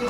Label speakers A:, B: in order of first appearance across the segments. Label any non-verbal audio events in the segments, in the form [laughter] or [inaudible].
A: সকাল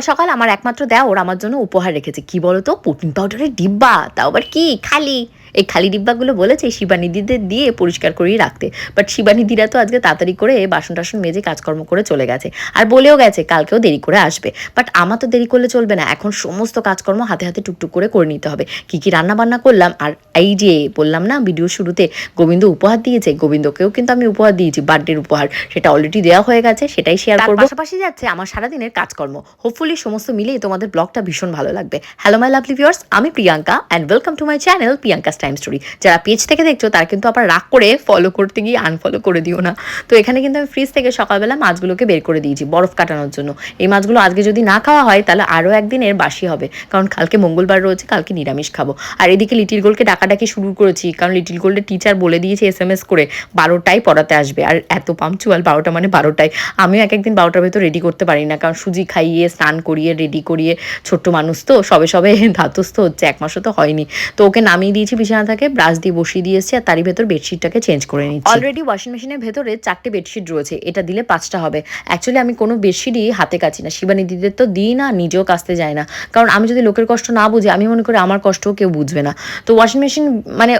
A: সকাল আমার একমাত্র দেওয়া ওর আমার জন্য উপহার রেখেছে। কি বলতো? প্রোটিন পাউডারের ডিব্বা, তাও আবার কি? খালি। এই খালি ডিব্বাগুলো বলেছে শিবানিদিদের দিয়ে পরিষ্কার করেই রাখতে। বাট শিবানিদিরা তো আজকে তাড়াতাড়ি করে বাসন টাসন মেজে কাজকর্ম করে চলে গেছে। আর বলেও গেছে কালকেও দেরি করে আসবে। বাট আমার তো দেরি করলে চলবে না। এখন সমস্ত কাজকর্ম হাতে হাতে টুকটুক করে করে নিতে হবে। কি কি রান্না বান্না করলাম? আর এই যে বললাম না ভিডিও শুরুতে গোবিন্দ উপহার দিয়েছে। গোবিন্দকেও কিন্তু আমি উপহার দিয়েছি। বার্থডের উপহার। সেটা অলরেডি দেওয়া হয়ে গেছে। সেটাই শেয়ার করব। পাশাপাশি যাচ্ছে আমার সারাদিনের কাজকর্ম। হোপফুলি সমস্ত মিলিয়ে তোমাদের ব্লগটা ভীষণ ভালো লাগবে। হ্যালো মাই লাভলি ভিউয়ার্স আমি Priyanka and welcome to my channel Priyanka's time story যারা পেজ থেকে দেখছ, তারা কিন্তু আবার রাগ করে ফলো করতে গিয়ে আনফলো করে দিও না। তো এখানে কিন্তু আমি ফ্রিজ থেকে সকালবেলা মাছগুলোকে বের করে দিয়েছি বরফ কাটানোর জন্য। এই মাছগুলো আজকে যদি না খাওয়া হয়, তাহলে আরও একদিনের বাসি হবে। কারণ কালকে মঙ্গলবার রয়েছে, কালকে নিরামিষ খাব। আর এদিকে লিটিল গোলকে ডাকাডাকি শুরু করেছি, কারণ লিটিল গোল্ডের টিচার বলে দিয়েছে এস এম এস করে, বারোটায় পড়াতে আসবে। আর এত পাম্পচুয়াল বারোটা মানে বারোটায়। আমিও এক একদিন বারোটার ভেতর রেডি করতে পারি না, কারণ সুজি খাইয়ে, স্নান করিয়ে রেডি করিয়ে, ছোট্ট মানুষ তো, সবে সবে [laughs] ধাতস্থ হচ্ছে, এক মাসও তো হয়নি। তো ওকে নামিয়ে দিয়েছি বিছানা থাকে ব্রাশ দিয়ে বসিয়ে দিয়ে এসেছি আর তারই ভেতর বেডশিটটাকে চেঞ্জ করে নিচ্ছি। অলরেডি ওয়াশিং মেশিনের ভেতরে চারটে বেডশিট রয়েছে, এটা দিলে পাঁচটা হবে। অ্যাকচুয়ালি আমি কোনো বেডশিটই হাতে কাচি না। শিবানী দিদিদের তো দিই না, নিজেও কাচতে যায় না। কারণ আমি যদি লোকের কষ্ট না বুঝি, আমি মনে করি আমার কষ্টও কেউ বুঝবে না। তো ওয়াশিং মেশিন মানে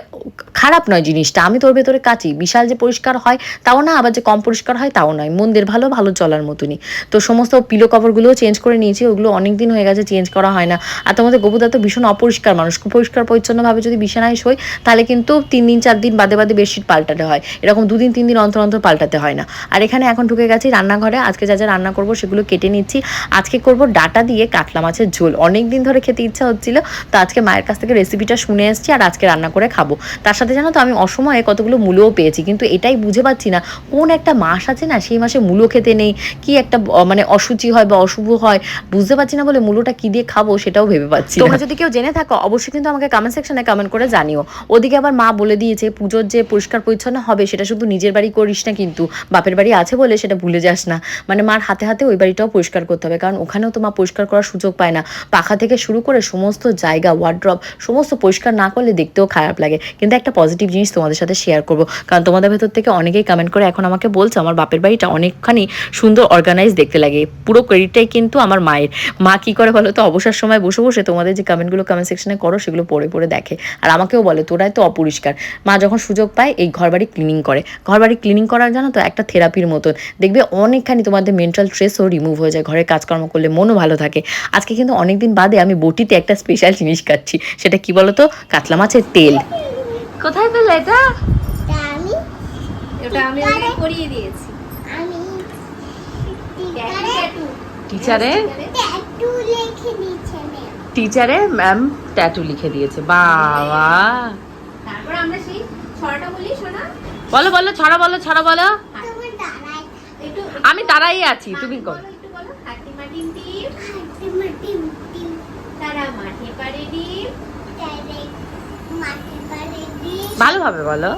A: খারাপ নয় জিনিসটা। আমি তোর ভেতরে কাচি। বিশাল যে পরিষ্কার হয়, তাও না, আবার যে কম পরিষ্কার হয়, তাও নয়। মন্দির ভালো ভালো চলার মতনই। তো সমস্ত পিলো কভারগুলোও চেঞ্জ করে নিয়েছি, ওগুলো অনেক দিন হয়ে গেছে চেঞ্জ করা হয় না। আর তোমাদের গোপুদা তো ভীষণ অপরিষ্কার মানুষ। পরিষ্কার পরিচ্ছন্নভাবে যদি বিছানায় শোয় তাহলে কিন্তু তিন দিন চার দিন বাদে বাদে বেডশিট পাল্টাতে হয়। এরকম দুদিন তিন দিন অন্তর অন্তর পাল্টাতে হয় না। আর এখানে এখন ঢুকে গেছি রান্নাঘরে, আজকে যা যা রান্না করব সেগুলো কেটে নিচ্ছি। আজকে করব ডাটা দিয়ে কাতলা মাছের ঝোল। অনেক দিন ধরে খেতে ইচ্ছা হচ্ছিল, তো আজকে মায়ের কাছ থেকে রেসিপিটা শুনে এসেছি আর আজকে রান্না করে খাব। তার সাথে জানো তো, আমি অসময়ে কতগুলো মূলও পেয়েছি, কিন্তু এটাই বুঝে পাচ্ছি না, কোন একটা মাস আছে না, সেই মাসে মূলো খেতে নেই, কি একটা মানে অসুচি হয় বা অশুভ হয়, বুঝতে পারছি না বলে মূলোটা কি দিয়ে খাব সেটাও ভেবে পাচ্ছি তোমরা যদি কেউ জেনে থাকো, অবশ্যই কিন্তু আমাকে কমেন্ট সেকশনে কমেন্ট করে জানিও ওদিকে আবার মা বলে দিয়েছে, পুজোর যে পরিষ্কার পরিচ্ছন্ন হবে সেটা শুধু নিজের বাড়ি করিস না কিন্তু, বাপের বাড়ি আছে বলে সেটা ভুলে যাস না। মানে মার হাতে হাতে ওই বাড়িটাও পরিষ্কার করতে হবে, কারণ ওখানেও তো মা পরিষ্কার করার সুযোগ পায় না। পাখা থেকে শুরু করে সমস্ত জায়গা ওয়ার্ড্রপ সমস্ত পরিষ্কার না করলে দেখতেও খারাপ লাগে। কিন্তু একটা পজিটিভ জিনিস তোমাদের সাথে শেয়ার করব, কারণ তোমাদের ভেতর থেকে অনেকেই কমেন্ট করে এখন আমাকে বলছে, আমার বাপের বাড়িটা অনেকখানি সুন্দর অর্গানাইজ দেখতে লাগে। পুরো ক্রেডিটটাই কিন্তু আমার মায়ের। মা কি করে বলো তো অবসর সময় বসে বসে তোমাদের যে কমেন্টগুলো কমেন্ট সেকশনে করো, সেগুলো পড়ে পড়ে দেখে। আর আমাকেও বলে তোরাই তো অপরিষ্কার। মা যখন সুযোগ পায় এই ঘরবাড়ি ক্লিনিং করে। ঘরবাড়ি ক্লিনিং করার জানো তো একটা থেরাপির মতন। দেখবে অনেকখানি তোমাদের মেন্টাল স্ট্রেসও রিমুভ হয়ে যায় ঘরের কাজকর্ম করলে মনও ভালো থাকে। আজকে কিন্তু অনেকদিন বাদে আমি বটিতে একটা স্পেশাল জিনিস খাচ্ছি সেটা কি বলো তো কাতলা মাছের তেল। কোথায় পেলে এটা?
B: আমি
C: ওটা আমি ওকে করিয়ে দিয়েছি।
B: আমি
C: ট্যাটু ট্যাটু
A: টিচারে
B: ট্যাটু লিখে দিয়েছে ম্যাম
A: টিচারে ম্যাম ট্যাটু লিখে দিয়েছে। বাবা।
C: তারপর আমরা সেই ছড়াটা বলি শোনা
A: বলো বলো ছড়া বলো ছড়া বলো। আমি দাঁড়াই। আছি তুমি কর।
C: বলো, একটু বলো। হাতি মাটিম টিম।
B: হাতে মাটি টিম।
C: তারা মাঠে পারে ডিম।
B: তারে মাটি পারে দিয়ে
A: ভালোভাবে বলো।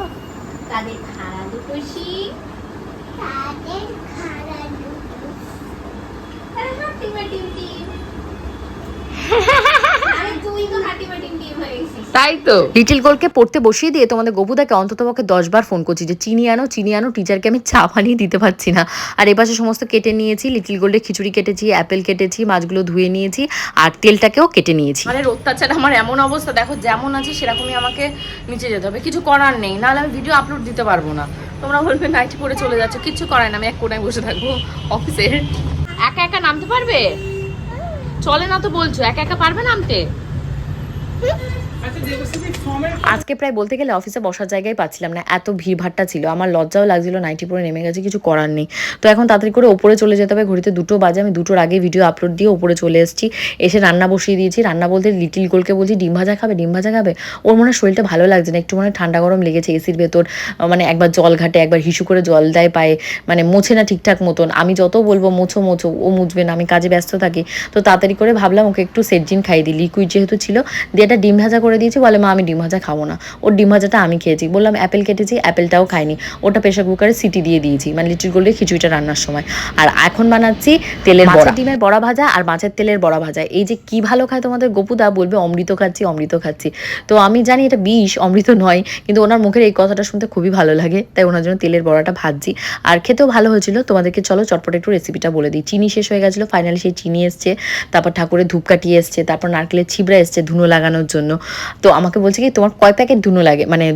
C: তাদের খাড়া দুটো
B: তাদের খাড়া দুটো
C: তারা হাতি তুই তো হাতি মাটিম টিম গেছিস।
A: তাই তো। লিটিল গোলকে পড়তে বসিয়ে দিয়ে তোমাদের গবুদাকে অন্তত পক্ষে দশ বার ফোন করছি যে চিনি আনো চিনি আনো টিচারকে আমি চা বানিয়ে দিতে পারছি না। আর এপাশে সমস্ত কেটে নিয়েছি লিটিল গোল্ডে খিচুড়ি কেটেছি অ্যাপেল কেটেছি মাছগুলো ধুয়ে নিয়েছি আর তেলটাকেও কেটে নিয়েছি। মানে অত্যাচার আমার এমন অবস্থা। দেখো যেমন আছে সেরকমই আমাকে নিচে যেতে হবে। কিছু করার নেই নাহলে আমি ভিডিও আপলোড দিতে পারব না। তোমরা বলবে নাইটি পরে চলে যাচ্ছ। কিচ্ছু করায় না আমি এক কোনায় বসে থাকব অফিসের একা একা নামতে পারবে? চলে না তো বলছো? একা একা পারবে নামতে আজকে প্রায় বলতে গেলে অফিসে বসার জায়গায় পাচ্ছিলাম না, এত ভিড়ভাট্টা ছিল, আমার লজ্জাও লাগছিল নাইটি পরে নেমে গেছে, কিছু করার নেই। তো এখন তাড়াতাড়ি করে ওপরে চলে যেতে হবে, ঘড়িতে দুটো বাজে, আমি দুটোর আগে ভিডিও আপলোড দিয়ে ওপরে চলে এসেছি, এসে রান্না বসিয়ে দিয়েছি, রান্না বলতে লিটিল গোলকে বলছি, ডিম ভাজা খাবে, ডিম ভাজা খাবে? ওর মনে শরীরটা ভালো লাগছে না, একটু মনে ঠান্ডা গরম লেগেছে এসির ভেতর মানে একবার জল ঘাটে, একবার হিসু করে জল দেয় পায়ে মানে মোছে না ঠিকঠাক মতন। আমি যত বলব মোছো মোছো, ও মুছবে না, আমি কাজে ব্যস্ত থাকি। তো তাড়াতাড়ি করে ভাবলাম ওকে একটু সেটজিন খাইয়ে দিই লিকুইড যেহেতু ছিল, দিয়ে একটা ডিম ভাজা করে করে দিয়েছি বলে মা আমি ডিম ভাজা খাব না। ওর ডিম ভাজাটা আমি খেয়েছি। বললাম অ্যাপেল কেটেছি অ্যাপেলটাও খাইনি। ওটা প্রেশার কুকারে সিটি দিয়ে দিয়েছি মানে লিটির গোল্ডে খিচুড়িটা রান্নার সময়। আর এখন বানাচ্ছি তেলের বড়া। ডিমের বড়া ভাজা আর মাছের তেলের বড়া ভাজা। এই যে কি ভালো খায় তোমাদের গপুদা বলবে অমৃত খাচ্ছি অমৃত খাচ্ছি। তো আমি জানি এটা বিষ অমৃত নয় কিন্তু ওনার মুখের এই কথাটা শুনতে খুবই ভালো লাগে তাই ওনার জন্য তেলের বড়াটা ভাজছি। আর খেতেও ভালো হয়েছিল তোমাদেরকে চলো চটপট একটু রেসিপিটা বলে দিই। চিনি শেষ হয়ে গেছিল ফাইনালি সেই চিনি এসছে তারপর ঠাকুরের ধূপকাঠি এসছে তারপর নারকেলের ছিবড়া এসছে ধুনো লাগানোর জন্য। তো আমাকে বলছে কি, তোমার কয় প্যাকেট ধুনো লাগে? মানে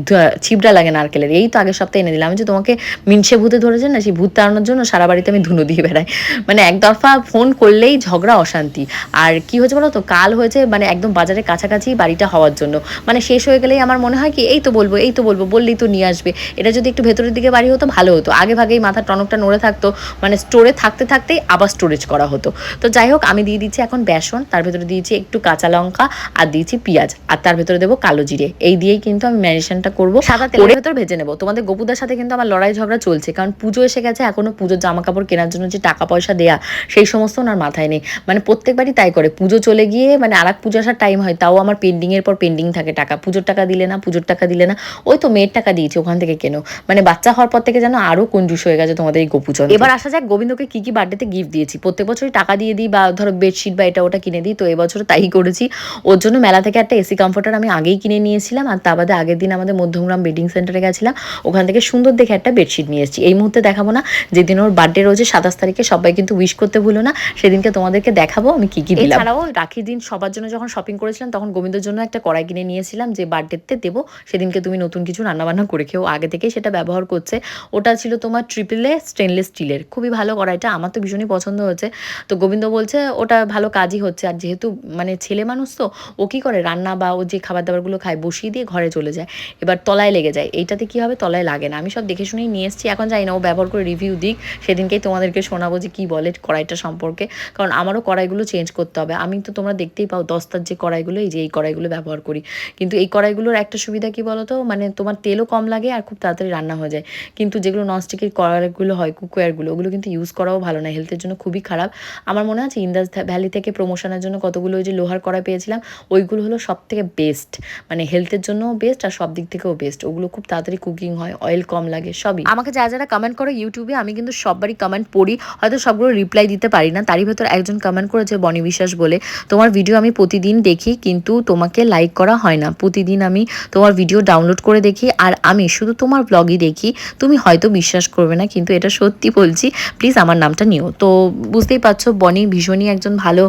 A: ছিবড়া লাগে নারকেলের। এই তো আগের সপ্তাহে এনে দিলাম যে তোমাকে মিনসে ভূতে ধরেছে না, সেই ভূত তাড়ানোর জন্য সারা বাড়িতে আমি ধুনো দিয়ে বেড়াই। মানে একদফা ফোন করলেই ঝগড়া, অশান্তি। আর কি হয়েছে বলো তো, কাল হয়েছে মানে একদম বাজারের কাছাকাছি বাড়িটা হওয়ার জন্য। মানে শেষ হয়ে গেলেই আমার মনে হয় কি, এই তো বলব, এই তো বলব, বললেই তো নিয়ে আসবে। এটা যদি একটু ভেতরের দিকে বাড়ি হতো, ভালো হতো। আগে ভাগেই মাথার টনকটা নড়ে থাকতো। মানে স্টোরে থাকতে থাকতেই আবার স্টোরেজ করা হতো। তো যাই হোক, আমি দিয়ে দিচ্ছি এখন বেসন, তার ভেতরে দিয়েছি একটু কাঁচা লঙ্কা আর দিয়েছি পেঁয়াজ। আর তার ভেতরে দেবো কালো জিরে। এই দিয়েই কিন্তু আমি ম্যারিনেশনটা করব। সাদা তেলের ভেতর ভেজে নেব। তোমাদের গোপুদার সাথে কিন্তু আমার লড়াই ঝগড়া চলছে। কারণ পুজো এসে গেছে এখনও পুজোর জামা কাপড় কেনার জন্য যে টাকা পয়সা দেয়া সেই সমস্ত ওনার মাথায় নেই। মানে প্রত্যেকবারই তাই করে। পুজো চলে গিয়ে মানে আর এক পুজো আসার টাইম হয় তাও আমার পেন্ডিং এর পর পেন্ডিং থাকে টাকা। পুজোর টাকা দিলে না পুজোর টাকা দিলে না। ওই তো মেয়ের টাকা দিয়েছি ওখান থেকে কেনো। মানে বাচ্চা হওয়ার পর থেকে যেন আরও কঞ্জুস হয়ে গেছে তোমাদের এই গোপুচন এবার আসা যাক গোবিন্দকে কি কি বার্থডেতে গিফট দিয়েছি। প্রত্যেক বছরই টাকা দিয়ে দিই বা ধরো বেডশিট বা এটা ওটা কিনে দিই তো এবছর তাই করেছি। ওর জন্য মেলা থেকে একটা এসি কমফোর্টার আমি আগেই কিনে নিয়েছিলাম আর তা বাদে আগের দিন আমাদের মধ্যমগ্রাম বেডিং সেন্টারে গেছিলাম। ওখান থেকে সুন্দর দেখে একটা বেডশিট নিয়ে এসেছি। এই মুহূর্তে দেখাবো না, যেদিন ওর বার্থডে রয়েছে সাতাশ তারিখে সবাই কিন্তু উইশ করতে ভুলো না। সেদিনকে তোমাদেরকে দেখাবো, আমি কি কি এছাড়াও রাখির দিন সবার জন্য যখন শপিং করেছিলাম, তখন গোবিন্দর জন্য একটা কড়াই কিনে নিয়েছিলাম, যে বার্থডেতে দেবো। সেদিনকে তুমি নতুন কিছু রান্নাবান্না করে খেয়েও আগে থেকেই সেটা ব্যবহার করছে। ওটা ছিল তোমার ট্রিপলে স্টেনলেস স্টিলের খুবই ভালো কড়াইটা, আমার তো ভীষণই পছন্দ হয়েছে। তো গোবিন্দ বলছে, ওটা ভালো কাজই হচ্ছে। আর যেহেতু মানে ছেলে মানুষ তো, ও কী করে? রান্না বা ও যে খাবার দাবারগুলো খায় বসিয়ে দিয়ে ঘরে চলে যায়। এবার তলায় লেগে যায়। এইটাতে কি হবে? তলায় লাগে না। আমি সব দেখে শুনেই নিয়ে এসেছি। এখন জানি না ও ব্যবহার করে রিভিউ দিক। সেদিনকেই তোমাদেরকে শোনাবো যে কী বলে কড়াইটা সম্পর্কে। কারণ আমারও কড়াইগুলো চেঞ্জ করতে হবে। আমি তো তোমরা দেখতেই পাও দস্তার যে কড়াইগুলো, এই যে এই কড়াইগুলো ব্যবহার করি। কিন্তু এই কড়াইগুলোর একটা সুবিধা কি বলো তো মানে তোমার তেলও কম লাগে আর খুব তাড়াতাড়ি রান্না হয়ে যায়। কিন্তু যেগুলো ননস্টিকের কড়াইগুলো হয় কুকওয়্যারগুলো ওগুলো কিন্তু ইউজ করাও ভালো না। হেলথের জন্য খুবই খারাপ। আমার মনে আছে ইন্দাস ভ্যালি থেকে প্রমোশনের জন্য কতগুলো ওই যে লোহার কড়াই পেয়েছিলাম, ওইগুলো হলো সব থেকে বেস্ট মানে হেলথের জন্যও বেস্ট আর সব দিক থেকেও বেস্ট ওগুলো খুব তাড়াতাড়ি কুকিং হয় অয়েল কম লাগে, সবই। আমাকে যা যারা কমেন্ট করে ইউটিউবে আমি কিন্তু সববারই কমেন্ট পড়ি, হয়তো সবগুলো রিপ্লাই দিতে পারি না, তারই ভেতর একজন কমেন্ট করেছে বনি বিশ্বাস বলে, তোমার ভিডিও আমি প্রতিদিন দেখি, কিন্তু তোমাকে লাইক করা হয় না। প্রতিদিন আমি তোমার ভিডিও ডাউনলোড করে দেখি, আর আমি শুধু তোমার ব্লগই দেখি। তুমি হয়তো বিশ্বাস করবে না, কিন্তু এটা সত্যি বলছি প্লিজ আমার নামটা নিও। তো বুঝতেই পারছ, বনি ভীষণই একজন ভালো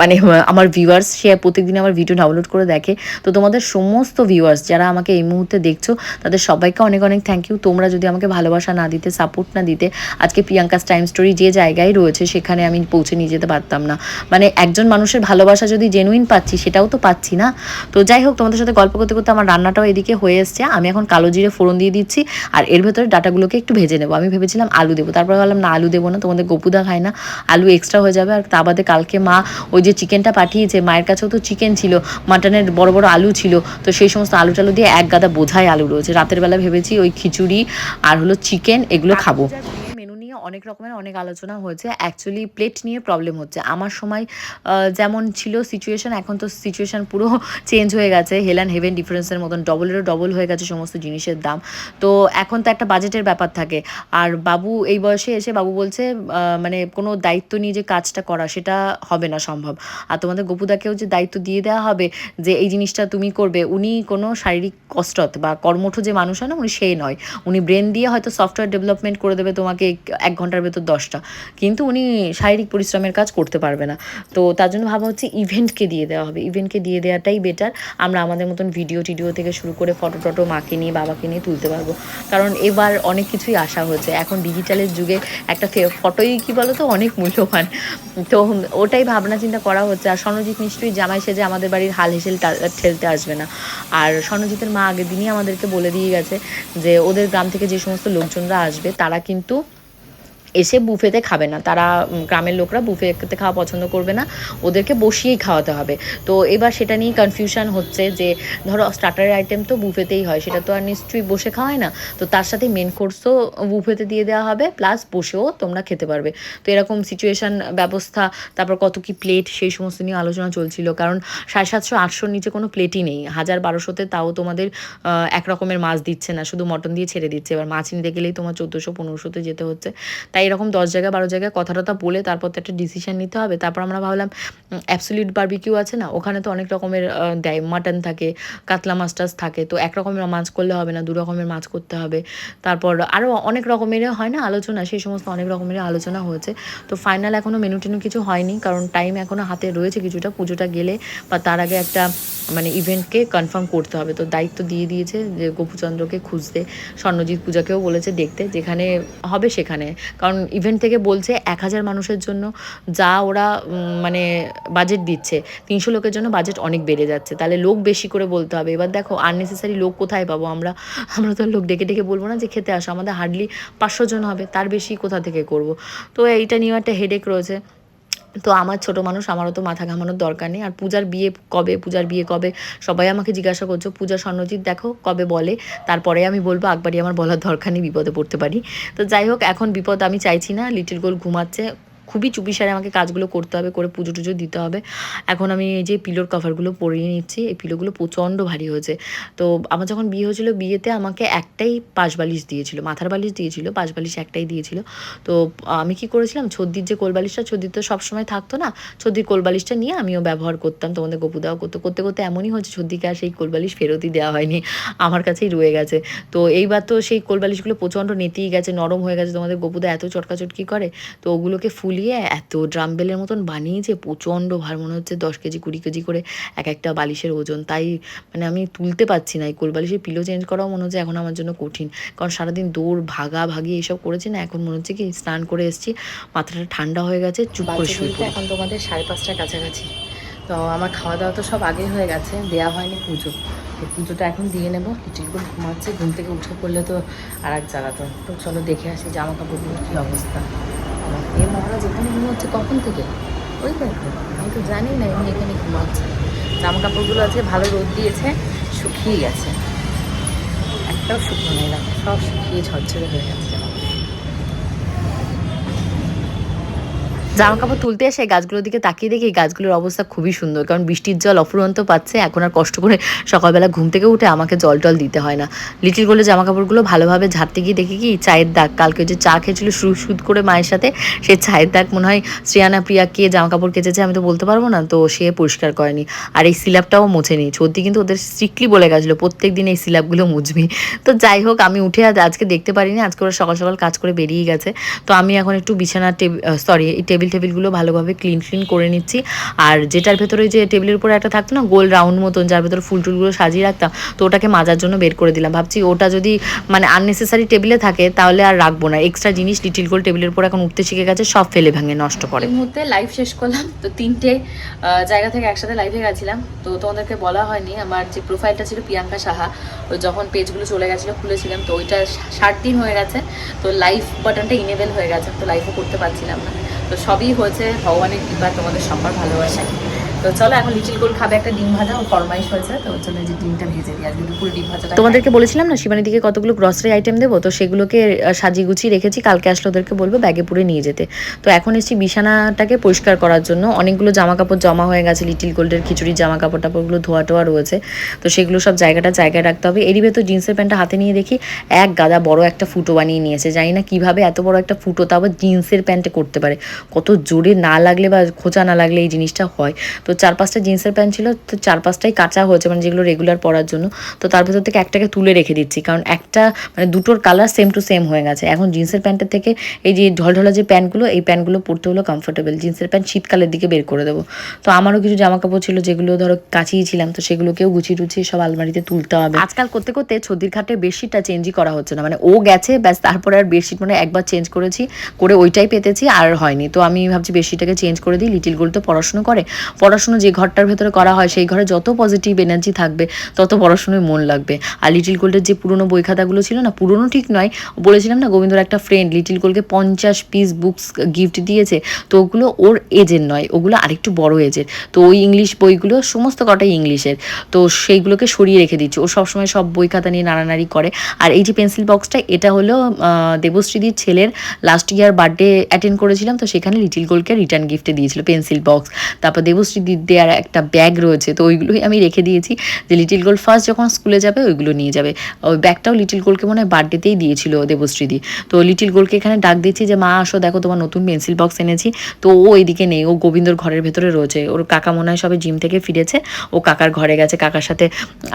A: মানে আমার ভিউয়ার্স সে প্রত্যেকদিন আমার ভিডিও ডাউনলোড করে দেখে। তো তোমাদের সমস্ত ভিউয়ার্স যারা আমাকে এই মুহূর্তে দেখছ, তাদের সবাইকে অনেক অনেক থ্যাংক ইউ তোমরা যদি আমাকে ভালোবাসা না দিতে সাপোর্ট না দিতে, আজকে প্রিয়াঙ্কাস টাইম স্টোরি যে জায়গায় রয়েছে, সেখানে আমি পৌঁছে নিয়ে যেতে পারতাম না। মানে একজন মানুষের ভালোবাসা যদি জেনুইন পাচ্ছি, সেটাও তো পাচ্ছি না। তো যাই হোক, তোমাদের সাথে গল্প করতে করতে আমার রান্নাটাও এদিকে হয়ে এসছে। আমি এখন কালো জিরে ফোড়ন দিয়ে দিচ্ছি, আর এর ভেতরে ডাটাগুলোকে একটু ভেজে নেব। আমি ভেবেছিলাম আলু দেবো, তারপর ভাবলাম, না, আলু দেবো না, তোমাদের গপুদা খায় না। আলু এক্সট্রা হয়ে যাবে। আর তা বাদে কালকে মা ওই যে চিকেনটা পাঠিয়েছে, মায়ের কাছেও তো চিকেন ছিল। মাটনের বড় বড় আলু ছিল, তো সেই সমস্ত আলু টালু দিয়ে এক গাদা বোঝাই আলু রয়েছে। রাতের বেলা ভেবেছি ওই খিচুড়ি আর হলো চিকেন এগুলো খাব। অনেক রকমের অনেক আলোচনা হয়েছে। অ্যাকচুয়ালি প্লেট নিয়ে প্রবলেম হচ্ছে। আমার সময় যেমন ছিল সিচুয়েশন এখন তো সিচুয়েশন পুরো চেঞ্জ হয়ে গেছে। হেল অ্যান্ড হেভেন ডিফারেন্সের মতন ডবলেরও ডবল হয়ে গেছে সমস্ত জিনিসের দাম। তো এখন তো একটা বাজেটের ব্যাপার থাকে। আর বাবু এই বয়সে এসে বাবু বলছে মানে কোনো দায়িত্ব নিয়ে যে কাজটা করা, সেটা হবে না সম্ভব। আর তোমাদের গপুদাকেও যে দায়িত্ব দিয়ে দেওয়া হবে, যে এই জিনিসটা তুমি করবে, উনি কোনো শারীরিক কসরত বা কর্মঠ যে মানুষ হয় না, উনি সেই নয়। উনি ব্রেন দিয়ে হয়তো সফটওয়্যার ডেভেলপমেন্ট করে দেবে তোমাকে এক ঘণ্টার ভেতর দশটা। কিন্তু উনি শারীরিক পরিশ্রমের কাজ করতে পারবে না। তো তার জন্য ভাবা হচ্ছে ইভেন্টকে দিয়ে দেওয়া হবে। ইভেন্টকে দিয়ে দেওয়াটাই বেটার আমরা আমাদের মতন ভিডিও টিডিও থেকে শুরু করে ফটো টটো মাকে নিয়ে, বাবাকে নিয়ে তুলতে পারব। কারণ এবার অনেক কিছুই আশা হচ্ছে এখন ডিজিটালের যুগে একটা ফটোই কি বলো তো অনেক মূল্যবান। তো ওটাই ভাবনা চিন্তা করা হচ্ছে। আর স্বর্ণজিৎ নিশ্চয়ই জামাই সেজে আমাদের বাড়ির হাল হেসেল ঠেলতে আসবে না। আর স্বর্ণজিতের মা আগের দিনই আমাদেরকে বলে দিয়ে গেছে যে, ওদের গ্রাম থেকে যে সমস্ত লোকজনরা আসবে, তারা কিন্তু এসে বুফেতে খাবে না। তারা গ্রামের লোকরা বুফেতে খাওয়া পছন্দ করবে না। ওদেরকে বসিয়েই খাওয়াতে হবে। তো এবার সেটা নিয়ে কনফিউশন হচ্ছে যে, ধরো স্টার্টারের আইটেম তো বুফেতেই হয়, সেটা তো আর নিশ্চয়ই বসে খাওয়ায় না। তো তার সাথে মেন কোর্সও বুফেতে দিয়ে দেওয়া হবে প্লাস বসেও তোমরা খেতে পারবে। তো এরকম সিচুয়েশন ব্যবস্থা, তারপর কত কি প্লেট সেই সমস্ত নিয়ে আলোচনা চলছিল। কারণ সাড়ে সাতশো, আটশোর নিচে কোনো প্লেটই নেই। হাজার বারোশোতে তাও তোমাদের এক রকমের মাছ দিচ্ছে না। শুধু মটন দিয়ে ছেড়ে দিচ্ছে। এবার মাছ নিতে গেলেই তোমার চোদ্দোশো, পনেরোশোতে যেতে হচ্ছে। তাই এরকম দশ জায়গায় বারো জায়গায় কথা টথা বলে তারপর তো একটা ডিসিশন নিতে হবে। তারপর আমরা ভাবলাম অ্যাবসলিউট বার্বিকিউ আছে না? ওখানে তো অনেক রকমের দেয় মাটন থাকে, কাতলা মাছ টাছ থাকে, তো এক রকমের মাছ করলে হবে না, দু রকমের মাছ করতে হবে। তারপর আরও অনেক রকমের হয় না আলোচনা? সেই সমস্ত অনেক রকমের আলোচনা হয়েছে। তো ফাইনাল এখনও মেনু টেনু কিছু হয়নি, কারণ টাইম এখনও হাতে রয়েছে কিছুটা, পুজোটা গেলে বা তার আগে একটা মানে ইভেন্টকে কনফার্ম করতে হবে। তো দায়িত্ব দিয়ে দিয়েছে যে গোপুচন্দ্রকে খুঁজতে, স্বর্ণজিৎ পূজাকেও বলেছে দেখতে, যেখানে হবে সেখানে। কারণ ইভেন্ট থেকে বলছে এক হাজার মানুষের জন্য যা ওরা মানে বাজেট দিচ্ছে। তিনশো লোকের জন্য বাজেট অনেক বেড়ে যাচ্ছে। তাহলে লোক বেশি করে বলতে হবে। এবার দেখো আননেসেসারি লোক কোথায় পাবো আমরা? আমরা তো লোক ডেকে ডেকে বলব না যে খেতে আসো। আমাদের হার্ডলি পাঁচশো জন হবে, তার বেশি কোথা থেকে করব? তো এইটা নিয়েও একটা হেডেক রয়েছে। তো আমার ছোট মানুষ, আমারও তো মাথা ঘামানোর দরকার নেই। আর পূজার বিয়ে কবে? পূজার বিয়ে কবে? সবাই আমাকে জিজ্ঞাসা করছ, পূজা, স্বর্ণজিৎ, দেখো কবে বলে? তারপরে আমি বলব একবারই আমার বলার দরকার নেই, বিপদে পড়তে পারি। তো যাই হোক, এখন বিপদ আমি চাইছি না। লিটিল গোল ঘুমাচ্ছে। খুবই চুপিসারে আমাকে কাজগুলো করতে হবে, করে পুজো টুজো দিতে হবে। এখন আমি এই যে পিলোর কভারগুলো পরিয়ে নিচ্ছি, এই পিলোগুলো প্রচণ্ড ভারী হয়েছে। তো আমার যখন বিয়ে হয়েছিল বিয়েতে আমাকে একটাই পাশ বালিশ দিয়েছিল, মাথার বালিশ দিয়েছিল, পাশ বালিশ একটাই দিয়েছিল। তো আমি কি করেছিলাম, ছদ্দির যে কোলবালিশটা ছদ্দির তো সবসময় থাকতো না, ছদ্দির কোলবালিশটা নিয়ে আমিও ব্যবহার করতাম, তোমাদের গপুদাও করতো। করতে করতে এমনই হচ্ছে ছদ্দিকে আর সেই কোলবালিশ ফেরতই দেওয়া হয়নি, আমার কাছেই রয়ে গেছে। তো এইবার তো সেই কোলবালিশগুলো প্রচণ্ড নেতেই গেছে, নরম হয়ে গেছে, তোমাদের গপুদা এত চটকাচটকি করে, তো ওগুলোকে ফুলিয়ে এত ড্রামবেলের মতন বানিয়েছে প্রচণ্ড ভার মনে হচ্ছে দশ কেজি কুড়ি কেজি করে এক একটা বালিশের ওজন। তাই মানে আমি তুলতে পারছি না এই কোলবালিশের পিলো চেঞ্জ করাও মনে হচ্ছে এখন আমার জন্য কঠিন। কারণ সারাদিন দৌড় ভাগা ভাগি এইসব করেছি না এখন মনে হচ্ছে কি স্নান করে এসেছি মাথাটা ঠান্ডা হয়ে গেছে চুপ করে শুয়ে এখন তোমাদের সাড়ে পাঁচটার কাছাকাছি। তো আমার খাওয়া দাওয়া তো সব আগেই হয়ে গেছে দেওয়া হয়নি পুজো। তো পুজোটা এখন দিয়ে নেব লিটিলগুলো ঘুমাচ্ছে ঘুম থেকে উঠে পড়লে তো আর এক জ্বালাতন তো। চলো দেখে আসি জামা কাপড়গুলোর কী অবস্থা। আমার এ মহারাজ এখানে ঘুমাচ্ছে কখন থেকে? ওই দেখো আমি তো জানি না, এমনি এখানে ঘুমাচ্ছে। জামা কাপড়গুলো আছে, ভালো রোদ দিয়েছে, শুকিয়ে গেছে। একটাও শুকনো নেই সব শুকিয়ে ঝরঝরে হয়ে গেছে। জামা কাপড় তুলতে এসে গাছগুলোর দিকে তাকিয়ে দেখি গাছগুলোর অবস্থা খুবই সুন্দর। কারণ বৃষ্টির জল অফুরন্ত পাচ্ছে, এখন আর কষ্ট করে সকালবেলা ঘুম থেকে উঠে আমাকে জল টল দিতে হয় না। লিটিল গোলে জামা কাপড়গুলো ভালোভাবে ঝাড়তে গিয়ে দেখি কি, চায়ের দাগ। কালকে যে চা খেয়েছিল সুদ সুদ করে মায়ের সাথে সেই চায়ের দাগ মনে হয় শ্রিয়ানা প্রিয়া কে জামা কাপড় কেচেছে, আমি তো বলতে পারব না, তো সে পরিষ্কার করেনি। আর এই সিলাপটাও মুছেনি। সত্যি কিন্তু ওদের স্ট্রিক্টলি বলে গেছিল প্রত্যেক দিন এই সিলাপগুলো মুছবি। তো যাই হোক, আমি উঠে আজ, আজকে দেখতে পারিনি, আজকে ওরা সকাল সকাল কাজ করে বেরিয়ে গেছে। তো আমি এখন একটু বিছানা টেবিল সরি এই টেবিল টেবিলগুলো ভালোভাবে ক্লিন ক্লিন করে নিচ্ছি। আর যেটার ভেতরে যে টেবিলের উপরে একটা থাকতো না, গোল রাউন্ড মতন যার ভেতরে ফুল টুলগুলো সাজিয়ে রাখতাম, তো ওটাকে মাজার জন্য বের করে দিলাম। ভাবছি ওটা যদি মানে আননেসেসারি টেবিলে থাকে, তাহলে আর রাখব না। এক্সট্রা জিনিস লিটিল গোল টেবিলের উপর এখন উঠতে শিখে গেছে, সব ফেলে ভেঙে নষ্ট করে। মুহূর্তে লাইভ শেষ করলাম, তো তিনটে জায়গা থেকে একসাথে লাইভে গেছিলাম। তো তোমাদেরকে বলা হয়নি, আমার যে প্রোফাইলটা ছিল প্রিয়াঙ্কা সাহা যখন পেজগুলো চলে গেছিল, খুলেছিলাম, তো ওইটা ষাট দিন হয়ে গেছে, তো লাইভ বাটনটা ইনেবেল হয়ে গেছে, তো লাইভও করতে পারছিলাম না। তো সবই হয়েছে ভগবানের কৃপা তোমাদের সবার ভালোবাসা তো চলো এখন লিটিল গোল খাবে একটা ডিম ভাজা ও ফরমাইশ হয়েছে তো এই যে ডিমটা ভেজে দিই আজকে দুপুরে ডিম ভাজা তোমাদেরকে বলেছিলাম না শিবানী দিকে কতগুলো গ্রসারি আইটেম দেবো? তো সেগুলোকে সাজিয়ে গুছিয়ে রেখেছি কালকে আসলে ওদেরকে বলব ব্যাগে পুরে নিয়ে যেতে। তো এখন এসেছি বিছানাটাকে পরিষ্কার করার জন্য। অনেকগুলো জামা কাপড় জমা হয়ে গেছে লিটিল গোল্ডের খিচুড়ির জামা কাপড় টাপড়গুলো ধোয়া টোয়া রয়েছে। তো সেগুলো সব জায়গাটা জায়গায় রাখতে হবে। এরই ভেতর জিন্সের প্যান্টটা হাতে নিয়ে দেখি এক গাদা বড় একটা ফুটো বানিয়ে নিয়েছে। জানি না কীভাবে এত বড় একটা ফুটো তা আবার জিন্সের প্যান্টে করতে পারে। কত জোরে না লাগলে বা খোঁচা না লাগলে এই জিনিসটা হয়। তো চার পাঁচটা জিন্সের প্যান্ট ছিল, তো চার পাঁচটাই কাঁচা হয়েছে মানে যেগুলো রেগুলার পরার জন্য। তো তার ভেতর থেকে একটাকে তুলে রেখে দিচ্ছি, কারণ একটা মানে দুটোর কালার সেম টু সেম হয়ে গেছে। এখন জিন্সের প্যান্টের থেকে এই যে ঢলঢলা যে প্যান্টগুলো, এই প্যান্টগুলো পরতে হলো কমফোর্টেবল জিন্সের প্যান্ট শীতকালের দিকে বের করে দেবো। তো আমারও কিছু জামা কাপড় ছিল, যেগুলো ধরো কাচিয়ে ছিলাম, তো সেগুলোকেও গুছিয়ে টুছিয়ে সব আলমারিতে তুলতে হবে। আজকাল করতে করতে ছদির খাটে বেডশিটটা চেঞ্জই করা হচ্ছে না। মানে ও গেছে, ব্যাস তারপরে আর বেডশিট মানে একবার চেঞ্জ করেছি, করে ওইটাই পেতেছি, আর হয়নি। তো আমি ভাবছি বেশিটাকে চেঞ্জ করে দিই লিটিল গোল তো পড়াশুনো করে। পড়াশুনো যে ঘরটার ভেতরে করা হয়, সেই ঘরে যত পজিটিভ এনার্জি থাকবে, তত পড়াশুনোয় মন লাগবে। আর লিটিল গোল্ডের যে পুরনো বই খাতাগুলো ছিল না, পুরনো ঠিক নয়, বলেছিলাম না গোবিন্দর একটা ফ্রেন্ড লিটিল গোল্ডকে পঞ্চাশ পিস বুকস গিফট দিয়েছে, তো ওগুলো ওর এজের নয়, ওগুলো আরেকটু বড় এজের তো ওই ইংলিশ বইগুলো সমস্ত কটাই ইংলিশের তো সেইগুলোকে সরিয়ে রেখে দিচ্ছি। ও সবসময় সব বই খাতা নিয়ে নাড়ানাড়ি করে। আর এই যে পেন্সিল বক্সটা এটা হলো দেবশ্রীদির ছেলের লাস্ট ইয়ার বার্থডে অ্যাটেন্ড করেছিলাম, তো সেখানে লিটিল গোল্ডকে রিটার্ন গিফটে দিয়েছিল পেন্সিল বক্স তারপর দেবশ্রীদির দেওয়ার একটা ব্যাগ রয়েছে, তো ওইগুলোই আমি রেখে দিয়েছি, যে লিটিল গোল্ড ফার্স্ট যখন স্কুলে যাবে, ওইগুলো নিয়ে যাবে, ওই ব্যাগটাও লিটিল গোল্ডকে মনে হয় বার্থডেতেই দিয়েছিল দেবশ্রীদি তো লিটিল গোল্ডকে এখানে ডাক দিচ্ছি যে, মা, আসো, দেখো তোমার নতুন পেন্সিল বক্স এনেছি তো ও এইদিকে নেই, ও গোবিন্দর ঘরের ভেতরে রয়েছে, ওর কাকা মনে হয় সবে জিম থেকে ফিরেছে, ও কাকার ঘরে গেছে, কাকার সাথে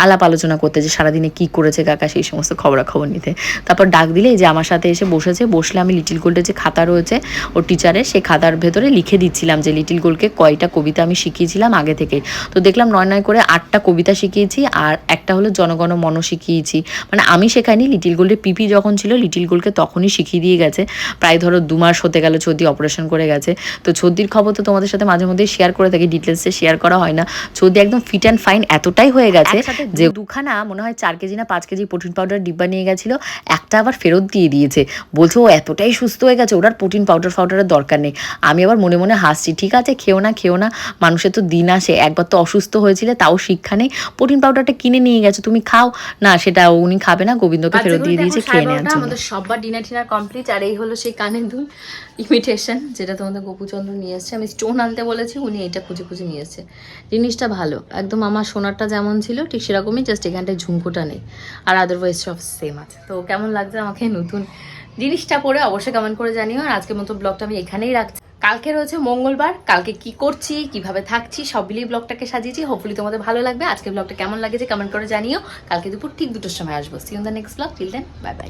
A: আলাপ আলোচনা করতে যে সারাদিনে কি করেছে কাকা, সেই সমস্ত খবরাখবর নিতে, তারপর ডাক দিলে যে আমার সাথে এসে বসেছে, বসলে আমি লিটিল গোল্ডের যে খাতা রয়েছে, ওর টিচারের সেই খাতার ভেতরে লিখে দিচ্ছিলাম যে লিটিল গোলকে কয়টা কবিতা আমি শিখিয়েছিলাম আগে থেকে। তো দেখলাম নয় নয় করে আটটা কবিতা শিখিয়েছি আর একটা হলো জনগণ মন শিখিয়েছি। মানে আমি শেখাইনি লিটিল গোল্ডের পিপি যখন ছিল লিটিল গোলকে তখনই শিখিয়ে দিয়ে গেছে। প্রায় ধরো দু মাস হতে গেল চৌদি অপারেশন করে গেছে। তো চৌদির খবর তো তোমাদের সাথে মাঝে মধ্যে শেয়ার করে থাকি ডিটেলসে শেয়ার করা হয় না। চৌদি একদম ফিট অ্যান্ড ফাইন এতটাই হয়ে গেছে যে দুখানা মনে হয় চার কেজি না পাঁচ কেজি প্রোটিন পাউডার ডিব্বা নিয়ে গেছিল একটা আবার ফেরত দিয়ে দিয়েছে। বলছে ও এতটাই সুস্থ হয়ে গেছে ওর আর প্রোটিন পাউডার ফাউডারের দরকার নেই। আমি আবার মনে মনে হাসছি ঠিক আছে খেও না খেও না মানুষের তো দিন আসে একবার তো অসুস্থ হয়েছিলে তাও শিক্ষা নেই। প্রোটিন পাউডারটা কিনে নিয়ে গেছো তুমি খাও। না সেটা উনি খাবে না গোবিন্দকে ফেরত দিয়ে দিয়েছে খেয়ে নেওয়ার জন্য
D: আমাদের সববার ডিনার টিনার কমপ্লিট আর এই হলো সেই কানের দুল ইমিটেশন যেটা তোমাদের গোপুচন্দ্র নিয়ে এসছে। আমি স্টোন আনতে বলেছি উনি এটা খুঁজে খুঁজে নিয়ে এসছে। জিনিসটা ভালো একদম আমার সোনারটা যেমন ছিল ঠিক সেরকমই জাস্ট এখানটায় ঝুমকোটা নেই। আর আদারওয়াইজ সব সেম আছে। তো কেমন লাগছে আমাকে নতুন জিনিসটা পরে অবশ্যই কমেন্ট করে জানিও। আর আজকের মতো ব্লগটা আমি এখানেই রাখছি। কালকে রয়েছে মঙ্গলবার, কালকে কি করছি, কীভাবে থাকছি, সব মিলিয়ে ব্লগটাকে সাজিয়েছি। হোপফুলি তোমাদের ভালো লাগবে। আজকে ব্লগটা কেমন লাগেছে কমেন্ট করে জানিও। কালকে দুপুর ঠিক দুটোর সময় আসব। See the next blog till then bye bye